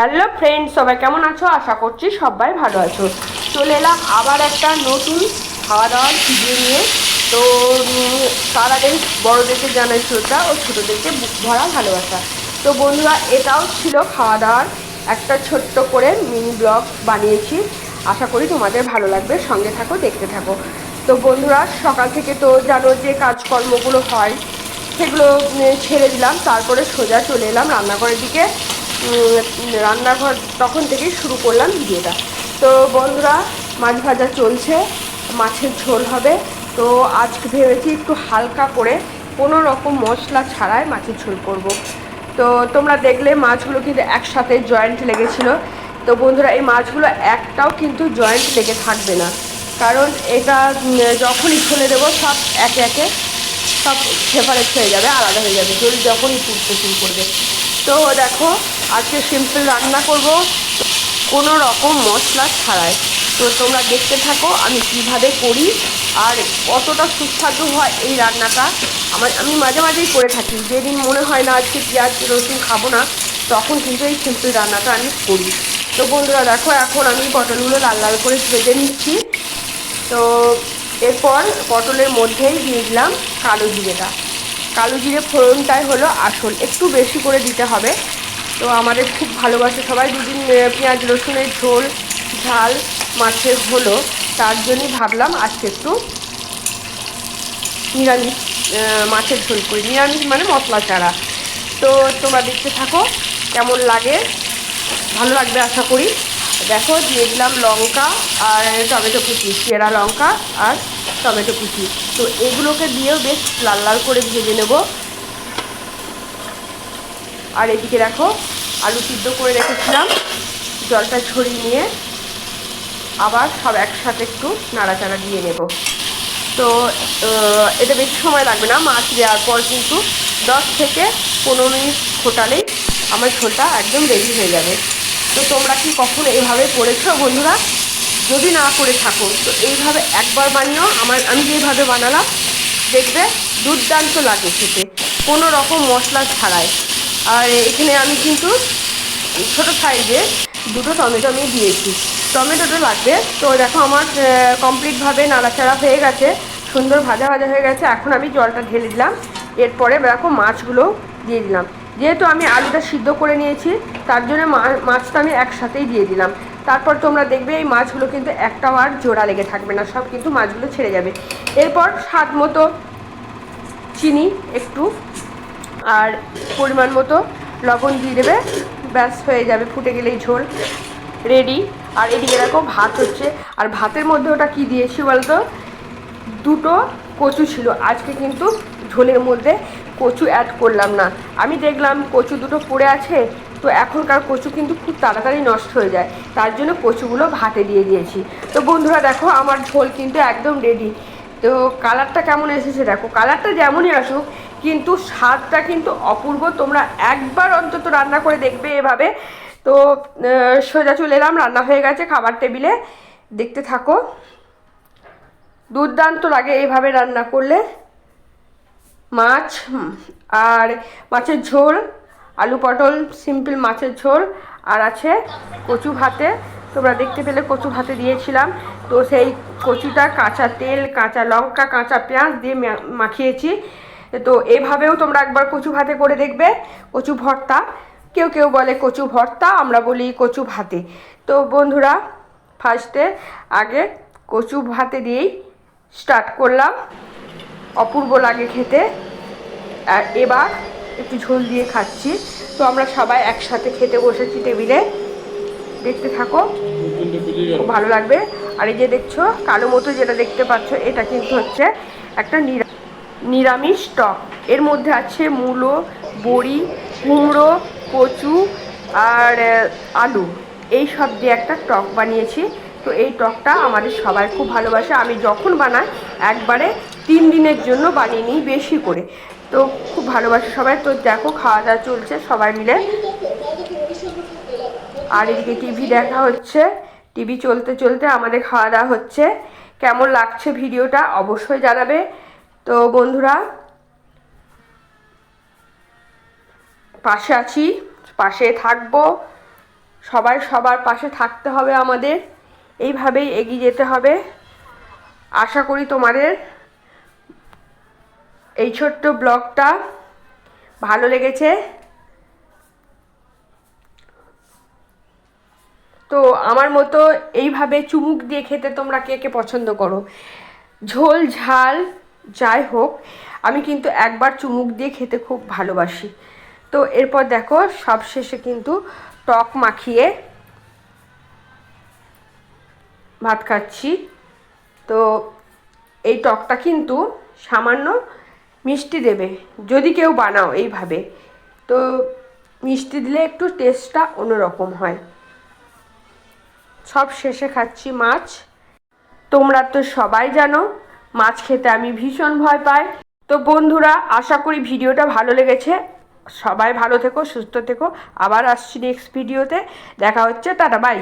Hello friend সবাই কেমন আছো? আশা করছি সবাই ভালো আছো। চলে এলাম আবার একটা নতুন খাওয়া দাওয়ার ভিডিও নিয়ে। তো তার আগে বড়োদেরকে জানাই শ্রদ্ধা ও ছোটোদেরকে বুক ভরা ভালোবাসা। তো বন্ধুরা, এটাও ছিল খাওয়া দাওয়ার একটা ছোট্ট করে মিনি ব্লগ বানিয়েছি। আশা করি তোমাদের ভালো লাগবে, সঙ্গে থাকো, দেখতে থাকো। তো বন্ধুরা, সকাল থেকে তো জানো যে কাজকর্মগুলো হয়, সেগুলো ছেড়ে দিলাম, তারপরে সোজা চলে এলাম রান্নাঘরের দিকে। রান্নাঘর তখন থেকেই শুরু করলাম ভিডিওটা। তো বন্ধুরা, মাছ ভাজা চলছে, মাছের ঝোল হবে। তো আজকে ভেবেছি একটু হালকা করে কোনো রকম মশলা ছাড়াই মাছের ঝোল করব। তো তোমরা দেখলে মাছগুলো কিন্তু একসাথে জয়েন্ট লেগেছিলো। তো বন্ধুরা, এই মাছগুলো একটাও কিন্তু জয়েন্ট লেগে থাকবে না। কারণ এটা যখনই ঝোলে দেবো, সব একে একে সব সেপারেট হয়ে যাবে, আলাদা হয়ে যাবে। যদি যখনই ফুটতে শুরু করবে। তো দেখো, আজকে সিম্পল রান্না করব। কোনো রকম মশলা ছাড়াই। তো তোমরা দেখতে থাকো আমি কীভাবে করি আর কতটা সুস্বাদু হয় এই রান্নাটা। আমার আমি মাঝে মাঝেই করে থাকি। যেদিন মনে হয় না আজকে পেঁয়াজ, রসুন খাব না, তখন কিন্তু এই সিম্পল রান্নাটা আমি করি। তো বন্ধুরা দেখো, এখন আমি পটলগুলো লাল লাল করে ভেজে নিচ্ছি। তো এরপর পটলের মধ্যেই দিয়ে দিলাম কালো জিরেটা। কালো জিরে ফোড়নটাই হলো আসল। একটু বেশি করে দিতে হবে। তো আমাদের খুব ভালোবাসে সবাই। দুদিন পেঁয়াজ, রসুনের ঝোল, ঝাল, মাছের হলো। তার জন্যই ভাবলাম আজকে একটু নিরামিষ মাছের ঝোল করি। নিরামিষ মানে মশলা ছাড়া। তো তোমরা দেখতে থাকো কেমন লাগে। ভালো লাগবে আশা করি। দেখো, দিয়ে দিলাম লঙ্কা আর টমেটো কুচি চেরা লঙ্কা আর টমেটো কুচি। তো এগুলোকে দিয়েও বেশ লাল লাল করে ভেজে নেব। আর এদিকে দেখো, আলু সিদ্ধ করে রেখেছিলাম। জলটা ছড়িয়ে নিয়ে আবার সব একসাথে একটু নাড়াচাড়া দিয়ে নেব। তো এটা বেশি সময় লাগবে না, মাছ দেওয়ার পর কিন্তু দশ থেকে পনেরো মিনিট ফোটালেই আমার ঝোলটা একদম রেডি হয়ে যাবে। তো তোমরা কি কখনো এভাবে করেছ বন্ধুরা? যদি না করে থাকো, তো এইভাবে একবার বানিয়েও আমার, আমি যেভাবে বানালাম, দেখবে দুর্দান্ত লাগে খেতে। কোনো রকম মশলা ছাড়াই। আর এখানে আমি কিন্তু ছোটো সাইজে দুটো টমেটো আমি দিয়েছি। টমেটোটা লাগবে। তো দেখো আমার কমপ্লিটভাবে নাড়াচাড়া হয়ে গেছে। সুন্দর ভাজা ভাজা হয়ে গেছে। এখন আমি জলটা ঢেলে দিলাম। এরপরে দেখো মাছগুলো দিয়ে দিলাম। যেহেতু আমি আলুটা সিদ্ধ করে নিয়েছি, তার জন্য মাছটা আমি একসাথেই দিয়ে দিলাম। তারপর তোমরা দেখবে এই মাছগুলো কিন্তু একটাও আর জোড়া লেগে থাকবে না, সব কিন্তু মাছগুলো ছেড়ে যাবে। এরপর স্বাদ মতো চিনি একটু, আর পরিমাণ মতো লবণ দিয়ে দেবে, ব্যাস হয়ে যাবে, ফুটে গেলেই ঝোল রেডি আর এদিকে দেখো ভাত হচ্ছে, আর ভাতের মধ্যে ওটা কি দিয়েছি বলতো? দুটো কচু ছিল, আজকে কিন্তু ঝোলের মধ্যে কচু অ্যাড করলাম না। আমি দেখলাম কচু দুটো পড়ে আছে তো এখনকার কচু কিন্তু খুব তাড়াতাড়ি নষ্ট হয়ে যায়। তার জন্য কচুগুলো ভাতে দিয়ে দিয়েছি। তো বন্ধুরা দেখো, আমার ঝোল কিন্তু একদম রেডি তো কালারটা কেমন এসেছে দেখো কালারটা যেমনই আসুক, কিন্তু স্বাদটা কিন্তু অপূর্ব। তোমরা একবার অন্তত রান্না করে দেখবে এভাবে। তো সোজা চলে এলাম, রান্না হয়ে গেছে খাবার টেবিলে। দেখতে থাকো। দুর্দান্ত লাগে এইভাবে রান্না করলে। মাছ আর মাছের ঝোল আলু পটল, সিম্পল মাছের ঝোল, আর আছে কচু ভাতে। তোমরা দেখতে পেলে কচু ভাতে দিয়েছিলাম। তো সেই কচুটা কাঁচা তেল, কাঁচা লঙ্কা, কাঁচা পেঁয়াজ দিয়ে মাখিয়েছি। তো এভাবেও তোমরা একবার কচু ভাতে করে দেখবে, কচু ভর্তা। কেউ কেউ বলে কচু ভর্তা, আমরা বলি কচু ভাতে। তো বন্ধুরা ফার্স্টে আগে কচু ভাতে দিয়েই স্টার্ট করলাম। অপূর্ব লাগে খেতে। এবার একটু ঝোল দিয়ে খাচ্ছি। তো আমরা সবাই একসাথে খেতে বসেছি টেবিলে। দেখতে থাকো, খুব ভালো লাগবে। আর এই যে দেখছ, কালো মতো যেটা দেখতে পাচ্ছ, এটা কিন্তু হচ্ছে একটা নিরা- নিরামিষ টক। এর মধ্যে আছে মূলো, বড়ি, কুমড়ো, কচু আর আলু। এই সব দিয়ে একটা টক বানিয়েছি। তো এই টকটা আমাদের সবাই খুব ভালোবাসে। আমি যখন বানাই, একবারে তিন দিনের জন্য বানিয়ে নিই বেশি করে। তো খুব ভালোবাসে সবাই। তো দেখো খাওয়া দাওয়া চলছে সবাই মিলে। আর এদিকে টিভি দেখা হচ্ছে। টিভি চলতে চলতে আমাদের খাওয়া দাওয়া হচ্ছে। কেমন লাগছে ভিডিওটা অবশ্যই জানাবে। তো বন্ধুরা, পাশে আছি, পাশে থাকব। সবাই সবার পাশে থাকতে হবে আমাদের। এইভাবেই এগিয়ে যেতে হবে। আশা করি তোমাদের এই ছোট্ট ব্লগটা ভালো লেগেছে। তো আমার মতো এইভাবে চুমুক দিয়ে খেতে তোমরা কে কে পছন্দ করো? ঝোল, ঝাল, যাই হোক, আমি কিন্তু একবার চুমুক দিয়ে খেতে খুব ভালোবাসি। তো এরপর দেখো, সব শেষে কিন্তু টক মাখিয়ে ভাত খাচ্ছি। তো এই টকটা কিন্তু সামান্য মিষ্টি দেবে, যদি কেউ বানাও এইভাবে। তো মিষ্টি দিলে একটু টেস্টটা অন্যরকম হয়। সব শেষে খাচ্ছি মাছ। তোমরা তো সবাই জানো, মাছ খেতে আমি ভীষণ ভয় পাই। তো বন্ধুরা, আশা করি ভিডিওটা ভালো লেগেছে। সবাই ভালো থেকো, সুস্থ থেকো। আবার আসছি নেক্সট ভিডিওতে দেখা হচ্ছে, টাটা বাই